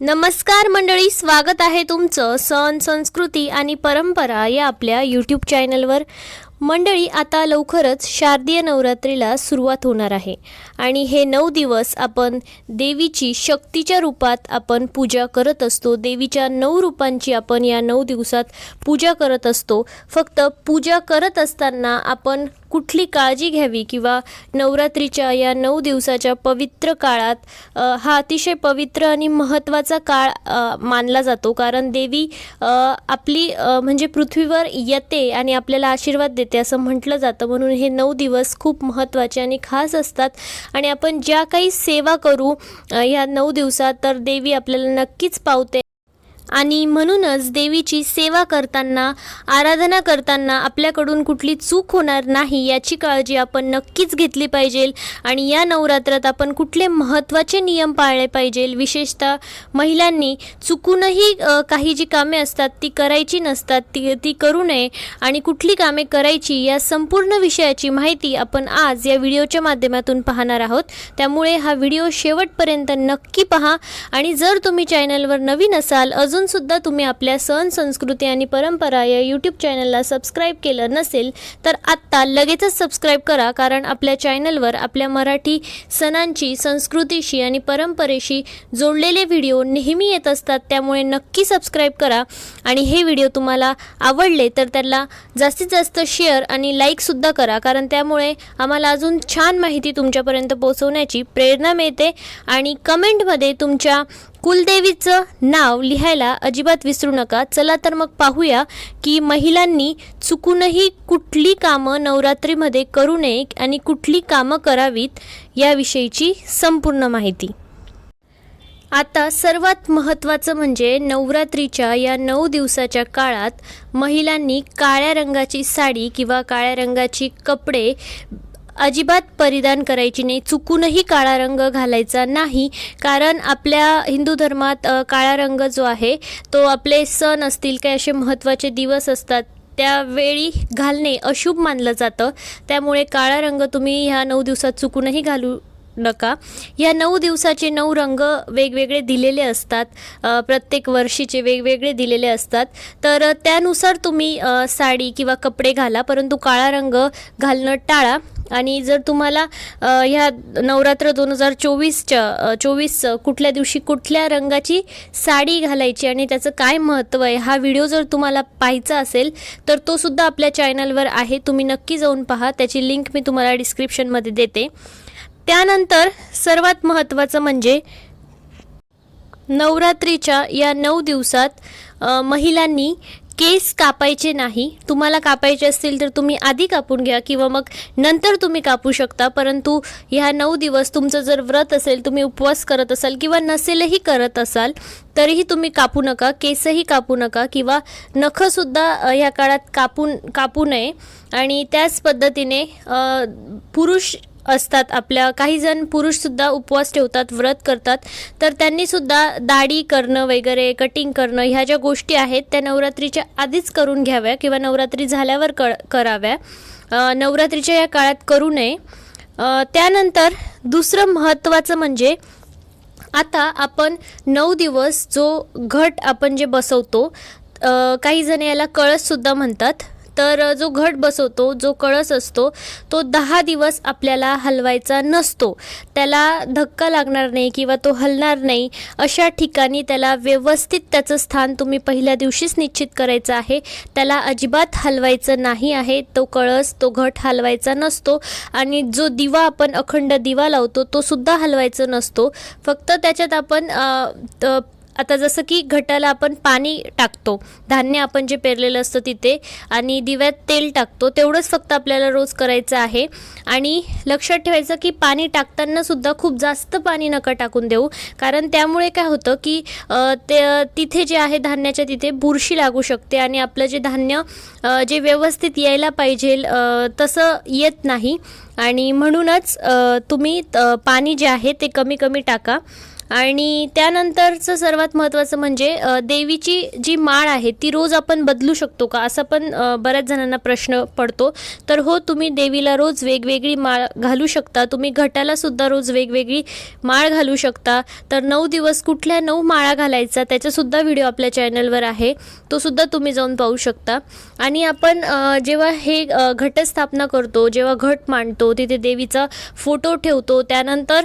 नमस्कार मंडळी स्वागत आहे तुमचं सण संस्कृती आणि परंपरा या आपल्या यूट्यूब चॅनलवर मंडळी आता लवकरच शारदीय नवरात्रीला सुरुवात होणार आहे आणि हे नऊ दिवस आपण देवीची शक्तीच्या रूपात आपण पूजा करत असतो. देवीच्या नऊ रूपांची आपण या नऊ दिवसात पूजा करत असतो. फक्त पूजा करत असताना आपण कुठली काळजी घ्यावी किंवा नवरात्रीच्या या नऊ दिवसाच्या पवित्र काळात हा अतिशय पवित्र आणि महत्त्वाचा काळ मानला जातो. कारण देवी आपली म्हणजे पृथ्वीवर येते आणि आपल्याला आशीर्वाद देते असं म्हटलं जातं. म्हणून हे नऊ दिवस खूप महत्त्वाचे आणि खास असतात. आणि आपण ज्या काही सेवा करू या नऊ दिवसात तर देवी आपल्याला नक्कीच पावते. आणि म्हणूनच देवीची सेवा करताना आराधना करताना आपल्याकडून कुठली चूक होणार नाही याची काळजी आपण नक्कीच घेतली पाहिजे आणि या नवरात्रात आपण कुठले महत्त्वाचे नियम पाळले पाहिजे. विशेषतः महिलांनी चुकूनही काही जी कामे असतात ती करायची नसतात ती ती करू नये आणि कुठली कामे करायची या संपूर्ण विषयाची माहिती आपण आज या व्हिडिओच्या माध्यमातून पाहणार आहोत. त्यामुळे हा व्हिडिओ शेवटपर्यंत नक्की पहा आणि जर तुम्ही चॅनलवर नवीन असाल अजून अजूनसुद्धा तुम्ही आपल्या सण संस्कृती आणि परंपरा या यूट्यूब चॅनलला सबस्क्राईब केलं नसेल तर आत्ता लगेचच सबस्क्राईब करा कारण आपल्या चॅनलवर आपल्या मराठी सणांची संस्कृतीशी आणि परंपरेशी जोडलेले व्हिडिओ नेहमी येत असतात त्यामुळे नक्की सबस्क्राईब करा. आणि हे व्हिडिओ तुम्हाला आवडले तर त्याला जास्तीत जास्त शेअर आणि लाईकसुद्धा करा कारण त्यामुळे आम्हाला अजून छान माहिती तुमच्यापर्यंत पोहोचवण्याची प्रेरणा मिळते. आणि कमेंटमध्ये तुमच्या कुलदेवीचं नाव लिहायला अजिबात विसरू नका. चला तर मग पाहूया की महिलांनी चुकूनही कुठली कामं नवरात्रीमध्ये करू नये आणि कुठली कामं करावीत याविषयीची संपूर्ण माहिती. आता सर्वात महत्त्वाचं म्हणजे नवरात्रीच्या या नऊ दिवसाच्या काळात महिलांनी काळ्या रंगाची साडी किंवा काळ्या रंगाची कपडे अजिबात परिधान करायची नाही. चुकूनही काळा रंग घालायचा नाही. कारण आपल्या हिंदू धर्मात काळा रंग जो आहे तो आपले सण असतील काही असे महत्त्वाचे दिवस असतात त्यावेळी घालणे अशुभ मानलं जातं. त्यामुळे काळा रंग तुम्ही ह्या नऊ दिवसात चुकूनही घालू नका. या नऊ दिवसाचे नऊ रंग वेगवेगळे दिलेले असतात. प्रत्येक वर्षीचे वेगवेगळे दिलेले असतात. तर त्यानुसार तुम्ही साडी किंवा कपडे घाला परंतु काळा रंग घालणं टाळा. आणि जर तुम्हाला ह्या नवरात्र दोन हजार चोवीसच्या चोवीस कुठल्या दिवशी कुठल्या रंगाची साडी घालायची आणि त्याचं काय महत्त्व आहे हा व्हिडिओ जर तुम्हाला पाहायचा असेल तर तो सुद्धा आपल्या चॅनलवर आहे. तुम्ही नक्की जाऊन पहा. त्याची लिंक मी तुम्हाला डिस्क्रिप्शनमध्ये देते. त्यानंतर सर्वात महत्त्वाचं म्हणजे नवरात्रीच्या या नऊ दिवसात महिलांनी केस कापायचे नाही. तुम्हाला कापायचे असतील तर तुम्ही आधी कापून घ्या किंवा मग नंतर तुम्ही कापू शकता. परंतु ह्या नऊ दिवस तुमचं जर व्रत असेल तुम्ही उपवास करत असाल किंवा नसेलही करत असाल तरीही तुम्ही कापू नका केसही कापू नका किंवा नखसुद्धा ह्या काळात कापून कापू नये. आणि त्याच पद्धतीने पुरुष असतात. आपल्या काही जण पुरुषसुद्धा उपवास ठेवतात व्रत करतात. तर त्यांनीसुद्धा दाढी करणं वगैरे कटिंग करणं ह्या ज्या गोष्टी आहेत त्या नवरात्रीच्या आधीच करून घ्याव्या किंवा नवरात्री झाल्यावर क कराव्या. नवरात्रीच्या या काळात करू नये. त्यानंतर दुसरं महत्त्वाचं म्हणजे आता आपण नऊ दिवस जो घट आपण जे बसवतो काही जण याला कळससुद्धा म्हणतात. तर जो घट बसवतो जो कळस असतो तो दहा दिवस आपल्याला हलवायचा नसतो. त्याला धक्का लागणार नाही किंवा तो हलणार नाही अशा ठिकाणी त्याला व्यवस्थित त्याचं स्थान तुम्ही पहिल्या दिवशीच निश्चित करायचं आहे. त्याला अजिबात हलवायचं नाही आहे. तो कळस तो घट हलवायचा नसतो आणि जो दिवा आपण अखंड दिवा लावतो तो सुद्धा हलवायचा नसतो. फक्त त्याच्यात आपण त- आता जसं की घटाला आपण पाणी टाकतो धान्य आपण जे पेरलेलं असतं तिथे आणि दिव्यात तेल टाकतो तेवढंच फक्त आपल्याला रोज करायचं आहे. आणि लक्षात ठेवायचं की पाणी टाकताना सुद्धा खूप जास्त पाणी नका टाकून देऊ कारण त्यामुळे काय होतं की ते तिथे जे आहे धान्याच्या तिथे बुरशी लागू शकते आणि आपलं जे धान्य जे व्यवस्थित यायला पाहिजे तसं येत नाही. आणि म्हणूनच तुम्ही पाणी जे आहे ते कमी कमी टाका. आणि त्यानंतरचं सर्वात महत्त्वाचं म्हणजे देवीची जी माळ आहे ती रोज आपण बदलू शकतो का? असा पण बऱ्याच जणांना प्रश्न पडतो. तर हो तुम्ही देवीला रोज वेगवेगळी माळ घालू शकता. तुम्ही घटाला सुद्धा रोज वेगवेगळी माळ घालू शकता. तर नऊ दिवस कुठल्या नऊ माळा घालायचा त्याचासुद्धा व्हिडिओ आपल्या चॅनलवर आहे. तो सुद्धा तुम्ही जाऊन पाहू शकता. आणि आपण जेव्हा हे घटस्थापना करतो जेव्हा घट मांडतो तिथे देवीचा फोटो ठेवतो त्यानंतर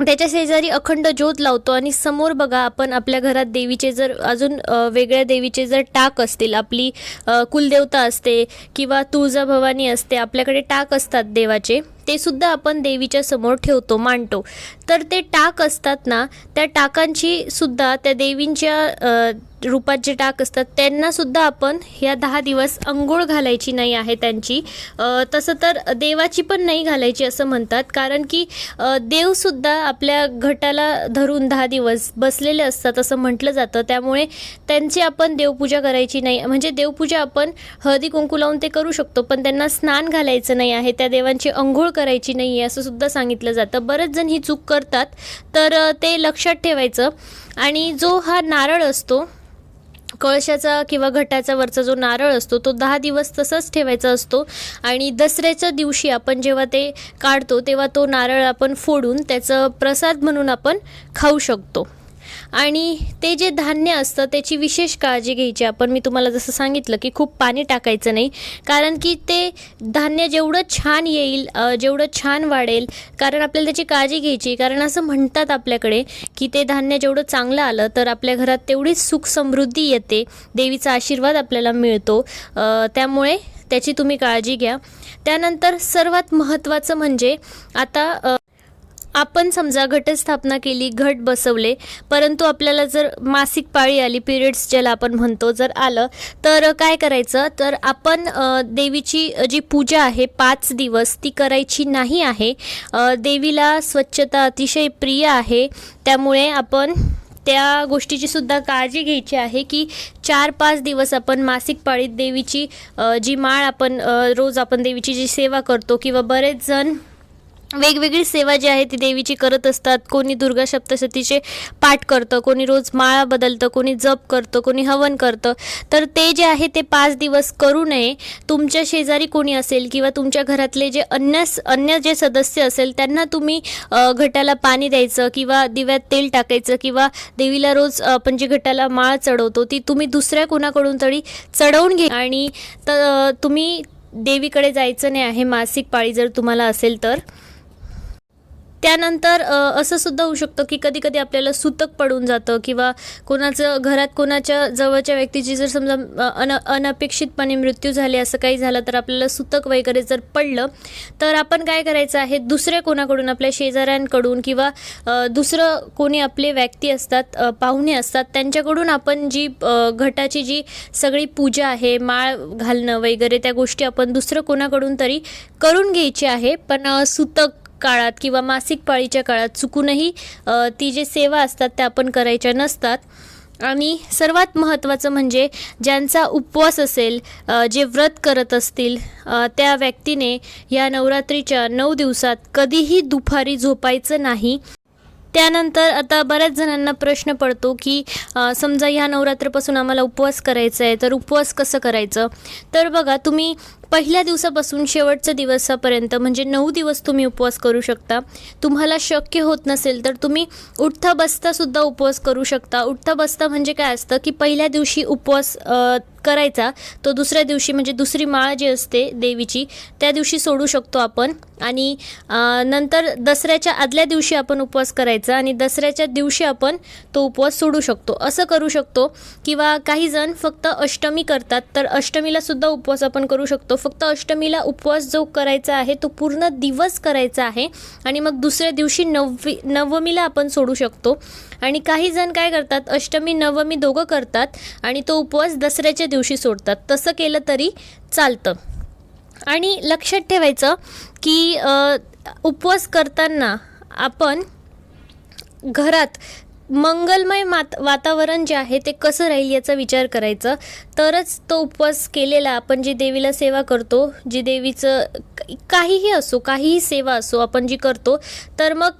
त्याच्या शेजारी अखंड ज्योत लावतो आणि समोर बघा आपण आपल्या घरात देवीचे जर अजून वेगळ्या देवीचे जर टाक असतील आपली कुलदेवता असते किंवा तुळजाभवानी असते आपल्याकडे टाक असतात देवाचे ते सुद्धा आपण देवीच्या समोर ठेवतो मांडतो. तर ते टाक असतात ना त्या टाकांची सुद्धा त्या देवींच्या रूपात जे टाक असतात त्यांना सुद्धा आपण ह्या दहा दिवस अंघोळ घालायची नाही आहे त्यांची. तसं तर देवाची पण नाही घालायची असं म्हणतात. कारण की देवसुद्धा आपल्या घटाला धरून दहा दिवस बसलेले असतात असं म्हटलं जातं. त्यामुळे त्यांची आपण देवपूजा करायची नाही. म्हणजे देवपूजा आपण हळदी कुंकू लावून ते करू शकतो पण त्यांना स्नान घालायचं नाही आहे. त्या देवांची अंघोळ करायची नाही आहे असं सुद्धा सांगितलं जातं. बरेच जण ही चूक करतात. तर ते लक्षात ठेवायचं. आणि जो हा नारळ असतो कळशाचा किंवा घटाचा वरचा जो नारळ असतो तो दहा दिवस तसाच ठेवायचा असतो. आणि दसऱ्याच्या दिवशी आपण जेव्हा ते काढतो तेव्हा तो नारळ आपण फोडून त्याचं प्रसाद म्हणून आपण खाऊ शकतो. आणि ते जे धान्य असतं त्याची विशेष काळजी घ्यायची. आपण मी तुम्हाला जसं सांगितलं की खूप पाणी टाकायचं नाही. कारण की ते धान्य जेवढं छान येईल जेवढं छान वाढेल कारण आपल्याला त्याची काळजी घ्यायची. कारण असं म्हणतात आपल्याकडे की ते धान्य जेवढं चांगलं आलं तर आपल्या घरात तेवढीच सुख समृद्धी येते. देवीचा आशीर्वाद आपल्याला मिळतो. त्यामुळे त्याची तुम्ही काळजी घ्या. त्यानंतर सर्वात महत्त्वाचं म्हणजे आता आपण समजा घटस्थापना केली घट बसवले परंतु आपल्याला जर मासिक पाळी आली पिरियड्स ज्याला आपण म्हणतो जर आलं तर काय करायचं? तर आपण देवीची जी पूजा आहे पाच दिवस ती करायची नाही आहे. देवीला स्वच्छता अतिशय प्रिय आहे. त्यामुळे आपण त्या गोष्टीची सुद्धा काळजी घ्यायची आहे की चार पाच दिवस आपण मासिक पाळीत देवीची जी माळ आपण रोज आपण देवीची जी सेवा करतो किंवा बरेच जण वेगवेगळी सेवा जी आहे ती देवीची करत असतात. कोणी दुर्गा सप्तशतीचे पाठ करतं कोणी रोज माळा बदलतं कोणी जप करतं कोणी हवन करतं. तर ते जे आहे ते पाच दिवस करू नये. तुमच्या शेजारी कोणी असेल किंवा तुमच्या घरातले जे अन्य अन्य जे सदस्य असेल त्यांना तुम्ही घटाला पाणी द्यायचं किंवा दिव्यात तेल टाकायचं किंवा देवीला रोज आपण जी घटाला माळ चढवतो ती तुम्ही दुसऱ्या कोणाकडून तरी चढवून घे आणि त तुम्ही देवीकडे जायचं नाही आहे मासिक पाळी जर तुम्हाला असेल तर. त्यानंतर असं सुद्धा होऊ शकतं की कधी कधी आपल्याला सुतक पडून जातं किंवा कोणाचं घरात कोणाच्या जवळच्या व्यक्तीची जर समजा अन अनपेक्षितपणे मृत्यू झाले असं काही झालं तर आपल्याला सुतक वगैरे जर पडलं तर आपण काय करायचं आहे? दुसऱ्या कोणाकडून आपल्या शेजाऱ्यांकडून किंवा दुसरं कोणी आपले व्यक्ती असतात पाहुणे असतात त्यांच्याकडून आपण जी घटाची जी सगळी पूजा आहे माळ घालणं वगैरे त्या गोष्टी आपण दुसरं कोणाकडून तरी करून घ्यायची आहे. पण सुतक काळात किंवा मासिक पाळीच्या काळात चुकूनही ती जे सेवा असतात त्या आपण करायच्या नसतात. आणि सर्वात महत्त्वाचं म्हणजे ज्यांचा उपवास असेल जे व्रत करत असतील त्या व्यक्तीने या नवरात्रीच्या नऊ दिवसात कधीही दुपारी झोपायचं नाही. त्यानंतर आता बऱ्याच जणांना प्रश्न पडतो की समजा ह्या नवरात्रपासून आम्हाला उपवास करायचा आहे तर उपवास कसं करायचं? तर बघा तुम्ही पहिल्या दिवसापासून शेवटच्या दिवसापर्यंत म्हणजे नऊ दिवस तुम्ही उपवास करू शकता. तुम्हाला शक्य होत नसेल तर तुम्ही उठता बसता सुद्धा उपवास करू शकता. उठता बसता म्हणजे काय असतं की पहिल्या दिवशी उपवास करायचा तो दुसऱ्या दिवशी म्हणजे दुसरी माळ जी असते देवीची त्या दिवशी सोडू शकतो आपण. आणि नंतर दसऱ्याच्या आदल्या दिवशी आपण उपवास करायचा आणि दसऱ्याच्या दिवशी आपण तो उपवास सोडू शकतो. असं करू शकतो किंवा काही जण फक्त अष्टमी करतात तर अष्टमीला सुद्धा उपवास आपण करू शकतो. फक्त अष्टमीला उपवास जो करायचा आहे तो पूर्ण दिवस करायचा आहे आणि मग दुसऱ्या दिवशी नववी नवमीला आपण सोडू शकतो. आणि काही जण काय करतात अष्टमी नवमी दोघं करतात आणि तो उपवास दसऱ्याच्या दिवशी सोडतात. तसं केलं तरी चालतं. आणि लक्षात ठेवायचं की उपवास करताना आपण घरात मंगलमय मात वातावरण जे आहे ते कसं राहील याचा विचार करायचा. तरच तो उपवास केलेला आपण जी देवीला सेवा करतो जी देवीचं काहीही असो काहीही सेवा असो आपण जी करतो तर मग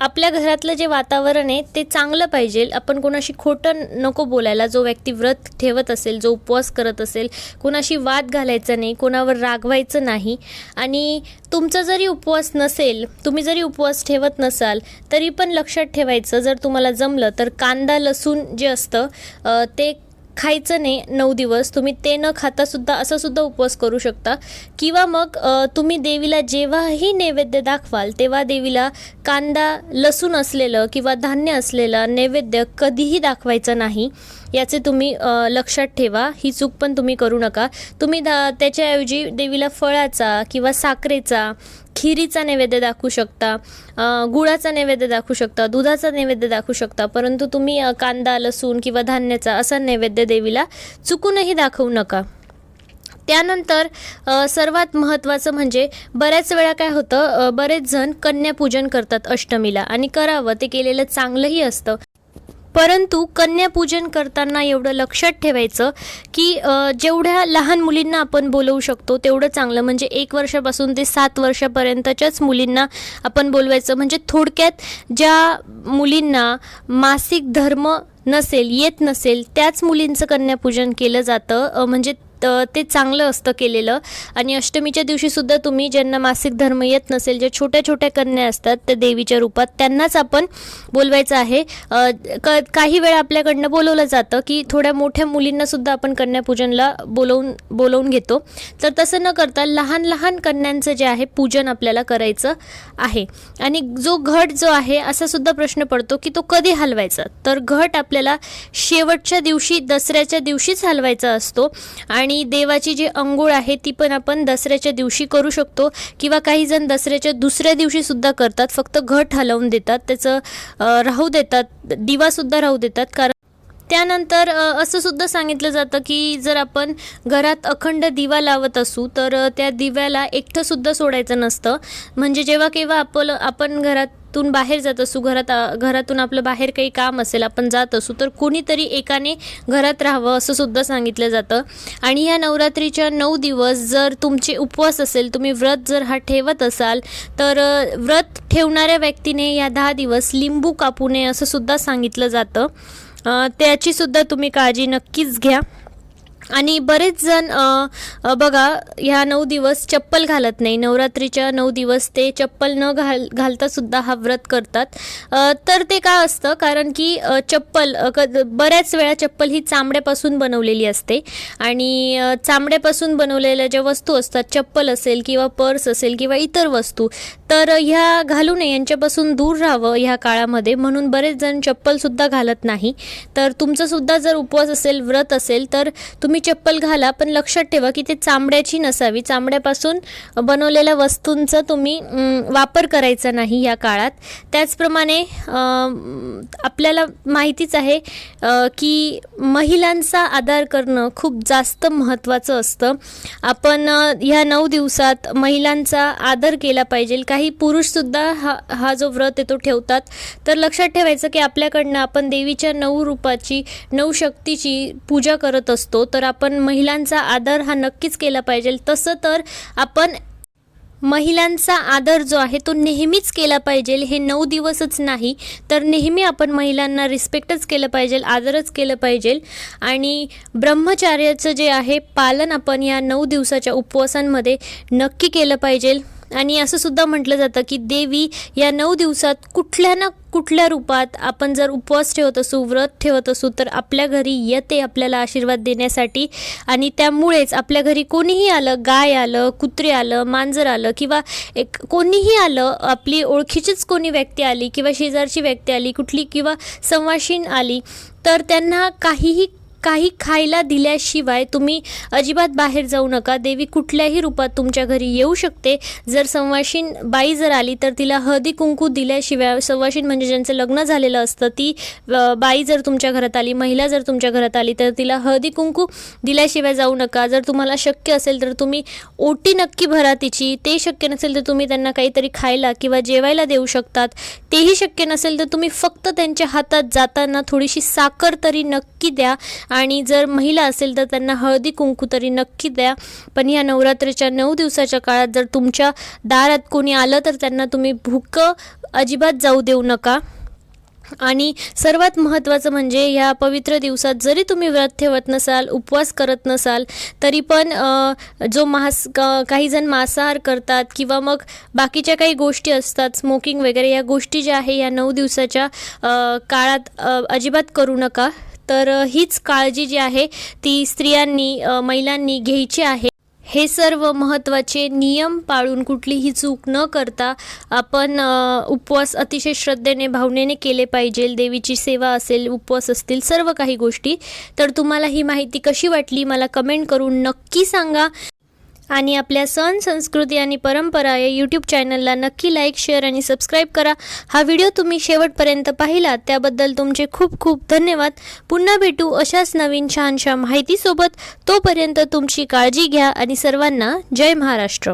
आपल्या घरातलं जे वातावरण आहे ते चांगलं पाहिजे. आपण कोणाशी खोटं नको बोलायला. जो व्यक्ती व्रत ठेवत असेल जो उपवास करत असेल कोणाशी वाद घालायचा नाही कोणावर रागवायचं नाही. आणि तुमचा जरी उपवास नसेल तुम्ही जरी उपवास ठेवत नसाल तरी पण लक्षात ठेवायचं. जर तुम्हाला जमलं तर कांदा लसूण जे असतं ते खायचं नाही नऊ दिवस. तुम्ही ते न खाता सुद्धा असं सुद्धा उपवास करू शकता. किंवा मग तुम्ही देवीला जेव्हाही नैवेद्य दाखवाल तेव्हा देवीला कांदा लसूण असलेलं किंवा धान्य असलेलं नैवेद्य कधीही दाखवायचं नाही. याचे तुम्ही लक्षात ठेवा. ही चूक पण तुम्ही करू नका. तुम्ही दा त्याच्याऐवजी देवीला फळाचा किंवा साखरेचा खिरीचा नैवेद्य दाखवू शकता गुळाचा नैवेद्य दाखवू शकता दुधाचा नैवेद्य दाखवू शकता परंतु तुम्ही कांदा लसूण किंवा धान्याचा असा नैवेद्य देवीला चुकूनही दाखवू नका. त्यानंतर सर्वात महत्त्वाचं म्हणजे बऱ्याच वेळा काय होतं बरेच जण कन्यापूजन करतात अष्टमीला आणि करावं ते केलेलं चांगलंही असतं. परंतु कन्यापूजन करताना एवढं लक्षात ठेवायचं की जेवढ्या लहान मुलींना आपण बोलवू शकतो तेवढं चांगलं. म्हणजे एक वर्षापासून ते सात वर्षापर्यंतच्याच मुलींना आपण बोलवायचं. म्हणजे थोडक्यात ज्या मुलींना मासिक धर्म नसेल येत नसेल त्याच मुलींचं कन्यापूजन केलं जातं. म्हणजे तर ते चांगलं असतं केलेलं. आणि अष्टमीच्या दिवशीसुद्धा तुम्ही ज्यांना मासिक धर्म येत नसेल ज्या छोट्या छोट्या कन्या असतात त्या देवीच्या रूपात त्यांनाच आपण बोलवायचं आहे. क काही वेळा आपल्याकडनं बोलवलं जातं की थोड्या मोठ्या मुलींनासुद्धा आपण कन्यापूजनला बोलवून बोलवून घेतो. तर तसं न करता लहान लहान कन्यांचं जे आहे पूजन आपल्याला करायचं आहे. आणि जो घट जो आहे असा सुद्धा प्रश्न पडतो की तो कधी हलवायचा? तर घट आपल्याला शेवटच्या दिवशी दसऱ्याच्या दिवशीच हलवायचा असतो. आणि आणि देवाची जी अंघोळ आहे ती पण आपण दसऱ्याच्या दिवशी करू शकतो. किंवा काही जण दसऱ्याच्या दुसऱ्या दिवशीसुद्धा करतात. फक्त घट हलवून देतात. त्याचं राहू देतात. दिवासुद्धा राहू देतात. कारण त्यानंतर असं सुद्धा सांगितलं जातं की जर आपण घरात अखंड दिवा लावत असू तर त्या दिव्याला एकटंसुद्धा सोडायचं नसतं. म्हणजे जेव्हा केव्हा आपलं आपण घरात घरातून बाहेर जात असू घरात घरातून आपलं बाहेर काही काम असेल आपण जात असू तर कोणीतरी एकाने घरात राहावं असं सुद्धा सांगितलं जातं. आणि ह्या नवरात्रीच्या नऊ दिवस जर तुमचे उपवास असेल तुम्ही व्रत जर हा ठेवत असाल तर व्रत ठेवणाऱ्या व्यक्तीने या दहा दिवस लिंबू कापू नये असं सुद्धा सांगितलं जातं. त्याचीसुद्धा त्याची सुद्धा तुम्ही काळजी नक्कीच घ्या. आणि बरेच जण बघा ह्या नऊ दिवस चप्पल घालत नाही. नवरात्रीच्या नऊ दिवस ते चप्पल न घाल घालता सुद्धा हा व्रत करतात. तर ते का असतं? कारण की चप्पल क बऱ्याच वेळा चप्पल ही चामड्यापासून बनवलेली असते. आणि चामड्यापासून बनवलेल्या ज्या वस्तू असतात चप्पल असेल किंवा पर्स असेल किंवा इतर वस्तू तर ह्या घालू नये. यांच्यापासून दूर राहावं ह्या काळामध्ये. म्हणून बरेच जण चप्पलसुद्धा घालत नाही. तर तुमचंसुद्धा जर उपवास असेल व्रत असेल तर तुम्ही चप्पल घाला पण लक्षात ठेवा की ते चामड्याची नसावी. चामड्यापासून बनवलेल्या वस्तूंचा तुम्ही वापर करायचा नाही या काळात. त्याचप्रमाणे आपल्याला माहितीच आहे की महिलांचा आधार करणं खूप जास्त महत्त्वाचं असतं. आपण ह्या नऊ दिवसात महिलांचा आदर केला पाहिजे. काही पुरुषसुद्धा हा हा जो व्रत आहे तो ठेवतात. तर लक्षात ठेवायचं की आपल्याकडनं आपण देवीच्या नऊ रूपाची नऊ शक्तीची पूजा करत असतो. तर आपण महिलांचा आदर हा नक्कीच केला पाहिजे. तसं तर आपण महिलांचा आदर जो आहे तो नेहमीच केला पाहिजे. हे नऊ दिवसच नाही तर नेहमी आपण महिलांना रिस्पेक्टच केलं पाहिजे आदरच केलं पाहिजे. आणि ब्रह्मचार्याचं जे आहे पालन आपण या नऊ दिवसाच्या उपवासांमध्ये नक्की केलं पाहिजे. आणि असं सुद्धा म्हटलं जातं की देवी या नऊ दिवसात कुठल्या ना कुठल्या रूपात आपण जर उपवास ठेवत असू व्रत ठेवत असू तर आपल्या घरी येते आपल्याला आशीर्वाद देण्यासाठी. आणि त्यामुळेच आपल्या घरी कोणीही आलं गाय आलं कुत्रे आलं मांजर आलं किंवा एक कोणीही आलं आपली ओळखीचीच कोणी व्यक्ती आली किंवा शेजारची व्यक्ती आली कुठली किंवा संवाशीन आली तर त्यांना काहीही काही खायला दिल्याशिवाय तुम्ही अजिबात बाहेर जाऊ नका. देवी कुठल्याही रूपात तुमच्या घरी येऊ शकते. जर संवाशीन बाई जर आली तर तिला हळदी कुंकू दिल्याशिवाय संवाशीन म्हणजे ज्यांचं लग्न झालेलं असतं ती बाई जर तुमच्या घरात आली महिला जर तुमच्या घरात आली तर तिला हळदी कुंकू दिल्याशिवाय जाऊ नका. जर तुम्हाला शक्य असेल तर तुम्ही ओटी नक्की भरा तिची. ते शक्य नसेल तर तुम्ही त्यांना काहीतरी खायला किंवा जेवायला देऊ शकतात. तेही शक्य नसेल तर तुम्ही फक्त त्यांच्या हातात जाताना थोडीशी साखर तरी नक्की द्या. आणि जर महिला असेल तर त्यांना हळदी कुंकू तरी नक्की द्या. पण या नवरात्रीच्या नऊ दिवसाच्या काळात जर तुमच्या दारात कोणी आलं तर त्यांना तुम्ही भुकं अजिबात जाऊ देऊ नका. आणि सर्वात महत्त्वाचं म्हणजे ह्या पवित्र दिवसात जरी तुम्ही व्रत ठेवत नसाल उपवास करत नसाल तरी पण जो मांस काही जण मांसाहार करतात किंवा मग बाकीच्या काही गोष्टी असतात स्मोकिंग वगैरे या गोष्टी ज्या आहे या नऊ दिवसाच्या काळात अजिबात करू नका. तर हीच काळजी जी आहे ती स्त्रियांनी महिलांनी घ्यायची आहे. हे सर्व महत्त्वाचे नियम पाळून कुठलीही चूक न करता आपण उपवास अतिशय श्रद्धेने भावनेने केले पाहिजे. देवीची सेवा असेल उपवास असतील सर्व काही गोष्टी. तर तुम्हाला ही माहिती कशी वाटली मला कमेंट करून नक्की सांगा. आणि आपल्या सण संस्कृती आणि परंपरा या यूट्यूब चॅनलला नक्की लाईक शेअर आणि सबस्क्राईब करा. हा व्हिडिओ तुम्ही शेवटपर्यंत पाहिला त्याबद्दल तुमचे खूप खूप धन्यवाद. पुन्हा भेटू अशाच नवीन छानशा माहितीसोबत. तोपर्यंत तुमची काळजी घ्या आणि सर्वांना जय महाराष्ट्र.